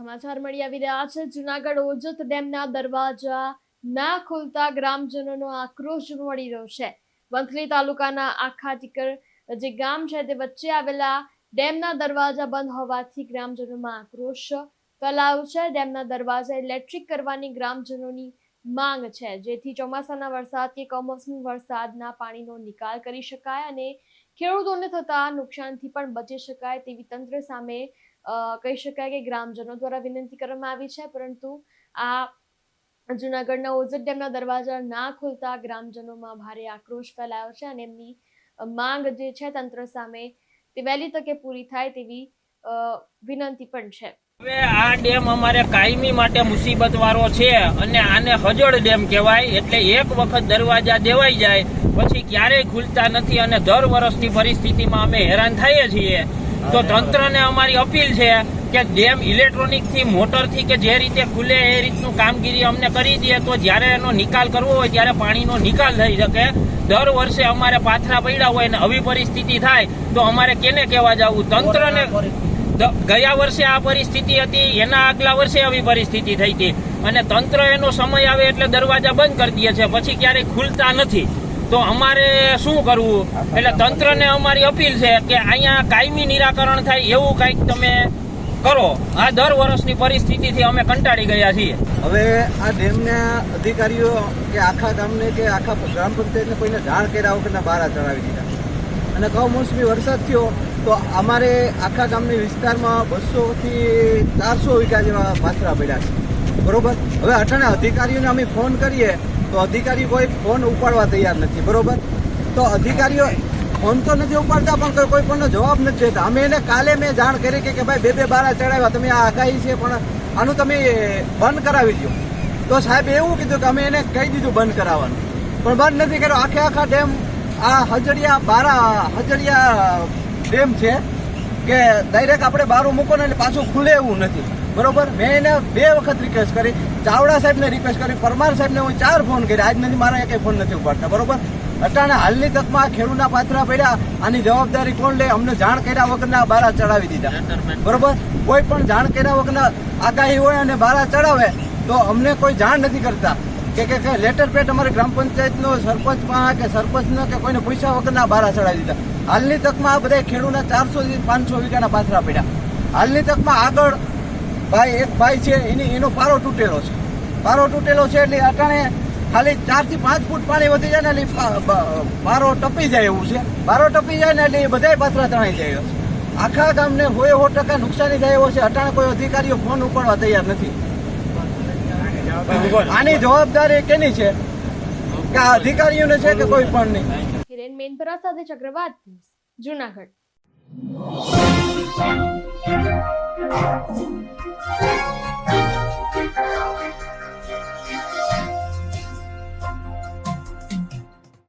સમાચાર મળી આવી રહ્યા છે. જુનાગઢ ઓજત ડેમના દરવાજા ના ખુલતા ગ્રામજનોનો આક્રોશ મળી રહ્યો છે. વંથલી તાલુકાના આખા ટીકર જે ગામ છે તે વચ્ચે આવેલા ડેમના દરવાજા બંધ હોવાથી ગ્રામજનોમાં આક્રોશ ફેલાયો છે. ડેમના દરવાજા ઇલેક્ટ્રિક કરવાની ગ્રામજનોની માંગ છે. જેથી ચોમાસાના વરસાદ કે કમોસમી વરસાદના પાણીનો નિકાલ કરી શકાય અને ખેડૂતોને થતા નુકસાનથી પણ બચી શકાય તેવી તંત્ર સામે કહી શકાય કે ગ્રામજનો દ્વારા વિનંતી કરવામાં આવી છે, પરંતુ આ જુનાગઢના ઓઝર ડેમના દરવાજા ના ખુલતા ગ્રામજનોમાં ભારે આક્રોશ ફેલાયો છે અને એમની માંગ જે છે તંત્ર સામે તે વહેલી તકે પૂરી થાય તેવી વિનંતી પણ છે. હવે આ ડેમ અમારે કાયમી માટે મુસીબત વાળો છે અને આને હજળ ડેમ કહેવાય, એટલે એક વખત દરવાજા દેવાઈ જાય, પછી ક્યારેય ખુલતા નથી અને દર વર્ષની પરિસ્થિતિમાં અમે હેરાન થઈએ છીએ. તો તંત્રને અમારી અપીલ છે કે ડેમ ઇલેક્ટ્રોનિકથી મોટરથી કે જે રીતે ખુલે એ રીતનું કામગીરી અમને કરી દે તો જ્યારે એનો નિકાલ કરવો હોય, ત્યારે પાણીનો નિકાલ થઈ શકે. દર વર્ષે અમારે પાથરા પડ્યા હોય ને આવી પરિસ્થિતિ થાય, તો અમારે કેને કહેવા જવું? તંત્રને ગયા વર્ષે આ પરિસ્થિતિ હતી, એના આગલા વર્ષે આવી પરિસ્થિતિ થઈ હતી. અને તંત્ર એનો સમય આવે એટલે દરવાજા બંધ કરી દે છે. પછી ક્યારેય ખુલતા નથી. તો અમારે શું કરવું? એટલે તંત્રને અમારી અપીલ છે કે અહીંયા કાયમી નિરાકરણ થાય એવું કંઈક તમે કરો. આ દર વર્ષની પરિસ્થિતિથી અમે કંટાળી ગયા છીએ. હવે આ ડેમના અધિકારીઓ કે આખા ગામને કે આખા ગ્રામ પંચાયતને કોઈને જાણ કર્યા વગરના બહાર ચડાવી દીધા. અને કમોસમી વરસાદ થયો, તો અમારે આખા ગામની વિસ્તારમાં બસોથી ચારસો વીઘા જેવા પાથરા પડ્યા છે. બરોબર? હવે અટાણે અધિકારીઓને અમે ફોન કરીએ તો અધિકારી કોઈ ફોન ઉપાડવા તૈયાર નથી, બરોબર? તો અધિકારીઓ ફોન તો નથી ઉપાડતા, પણ કોઈ- પણ જવાબ નથી દેતા. અમે એને કાલે મેં જાણ કરી કે ભાઈ બે બે બારા ચડાવ્યા, તમે આ આગાહી છે, પણ આનું તમે બંધ કરાવી દો. તો સાહેબ એવું કીધું કે અમે એને કહી દીધું બંધ કરાવવાનું. પણ બંધ નથી કર્યો. આખે આખા ડેમ આ હજડિયા બારા હજડિયા ડેમ છે, કે ડાયરેક્ટ આપણે બારું મૂકો ને એટલે પાછું ખુલે એવું નથી. બરોબર? મેં એને બે વખત રિક્વેસ્ટ કરી. ચાવડા સાહેબને રિક્વેસ્ટ કરી. પરમાર સાહેબને હું ચાર ફોન કરી આજ નથી મારા કંઈ ફોન નથી ઉપાડતા. બરોબર? અટાણે હાલની તકમાં ખેડૂતના પાત્રા પડ્યા. આની જવાબદારી કોણ લે? અમને જાણ કર્યા વગરના બારા ચડાવી દીધા. બરોબર? કોઈ પણ જાણ કર્યા વગરના આગાહી હોય અને બારા ચડાવે તો અમને કોઈ જાણ નથી કરતા. કે કે કે લેટર પેટ અમારી ગ્રામ પંચાયતનો સરપંચમાં કે સરપંચનો કે કોઈને પૂછ્યા વગરના બારા ચડાવી દીધા. હાલની તકમાં આ બધા ખેડૂતના ચારસો થી પાંચસો વીઘાના પાથરા પડ્યા. હાલની તકમાં આગળ ભાઈ, એક ભાઈ છે, એની, એનો પારો તૂટેલો છે. પારો તૂટેલો છે એટલે અટાણે ખાલી ચારથી પાંચ ફૂટ પાણી વધી જાય ને એટલે પારો ટપી જાય એવું છે. પારો ટપી જાય ને એટલે એ બધાય પાત્ર તણાઈ જાય છે. આખા ગામને હોય સો ટકા નુકસાની થાય એવો છે, અટાણે કોઈ અધિકારીઓ ફોન ઉપાડવા તૈયાર નથી. આની જવાબદારી કેની છે? કે અધિકારીઓને છે કે કોઈ પણ નહીં? હિરેન મેનપરા સાથે ચક્રવાત જુનાગઢ. Thank you.